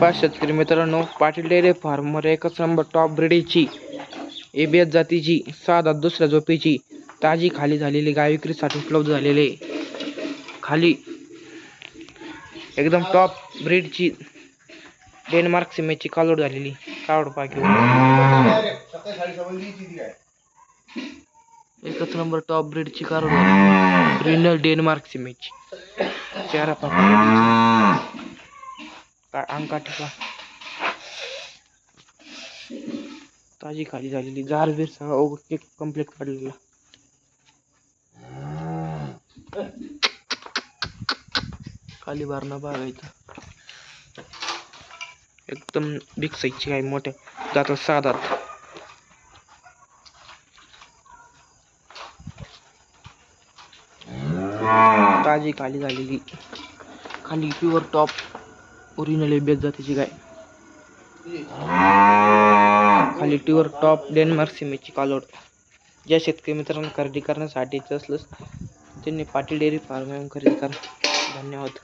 नमस्कार शेतकरी मित्रांनो पाटील डेअरी फार्मवर एकच नंबर टॉप ब्रिडीची एबीएस जातीची साधा दुसऱ्या झोपेची ताजी खाली झालेली गाय विक्रीसाठी उपलब्ध झालेली. आहे खाली एकदम टॉप ब्रीडची डेनमार्क सीमेची कालोड झालेली कालोड पाकी एकच नंबर टॉप ब्रीडची कालोड रिनल डेनमार्क सीमेची. चारा पाकी काय अंका ठिका ताजी खाली झालेली जार बीर सगळा कंप्लीट पडलेला खाली भरणा बघायचं एकदम बिग साईजची आहे मोठ्या. जातात साधात. ताजी खाली झालेली. खाली प्युअर टॉप ओरिजिनल एबीएस जातीची गाय. खाली टीवर टॉप डेन्मार्क सीमेची कालोड ज्या शेतकरी मित्रांना खरेदी करण्यासाठीचं असलं त्यांनी पाटील डेअरी फार्म खरेदी करा. धन्यवाद.